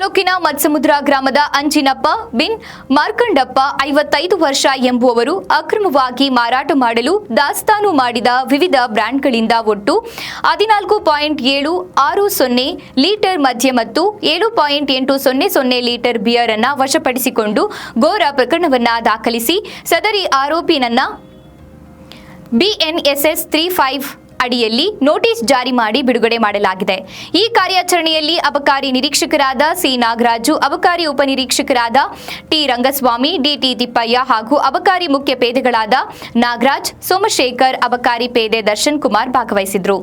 ಸಮುದ್ರ ಗ್ರಾಮದ ಅಂಜಿನಪ್ಪ ಬಿನ್ ಮಾರ್ಕಂಡಪ್ಪ ಐವತ್ತೈದು ವರ್ಷ ಎಂಬುವವರು ಅಕ್ರಮವಾಗಿ ಮಾರಾಟ ಮಾಡಲು ದಾಸ್ತಾನು ಮಾಡಿದ ವಿವಿಧ ಬ್ರ್ಯಾಂಡ್ಗಳಿಂದ ಒಟ್ಟು ಹದಿನಾಲ್ಕು ಪಾಯಿಂಟ್ ಏಳು ಆರು ಸೊನ್ನೆ ಲೀಟರ್ ಮದ್ಯ ಮತ್ತು ಏಳು ಪಾಯಿಂಟ್ ಎಂಟು ಸೊನ್ನೆ ಸೊನ್ನೆ ಲೀಟರ್ ಬಿಯರ್ ಅನ್ನ ವಶಪಡಿಸಿಕೊಂಡು ಘೋರ ಪ್ರಕರಣವನ್ನ ದಾಖಲಿಸಿ ಸದರಿ ಆರೋಪಿನನ್ನ ಬಿಎನ್ಎಸ್ಎಸ್ ತ್ರೀ ಫೈವ್ ಅಡಿಯಲ್ಲಿ ನೋಟಿಸ್ ಜಾರಿ ಮಾಡಿ ಬಿಡುಗಡೆ ಮಾಡಲಾಗಿದೆ. ಈ ಕಾರ್ಯಾಚರಣೆಯಲ್ಲಿ ಅಬಕಾರಿ ನಿರೀಕ್ಷಕರಾದ ಸಿ. ನಾಗರಾಜು, ಅಬಕಾರಿ ಉಪನಿರೀಕ್ಷಕರಾದ ಟಿ. ರಂಗಸ್ವಾಮಿ ಡಿಟಿ ತಿಪ್ಪಯ್ಯ ಹಾಗೂ ಅಬಕಾರಿ ಮುಖ್ಯ ಪೇದೆಗಳಾದ ನಾಗರಾಜ್, ಸೋಮಶೇಖರ್, ಅಬಕಾರಿ ಪೇದೆ ದರ್ಶನ್ ಕುಮಾರ್ ಭಾಗವಹಿಸಿದ್ರು.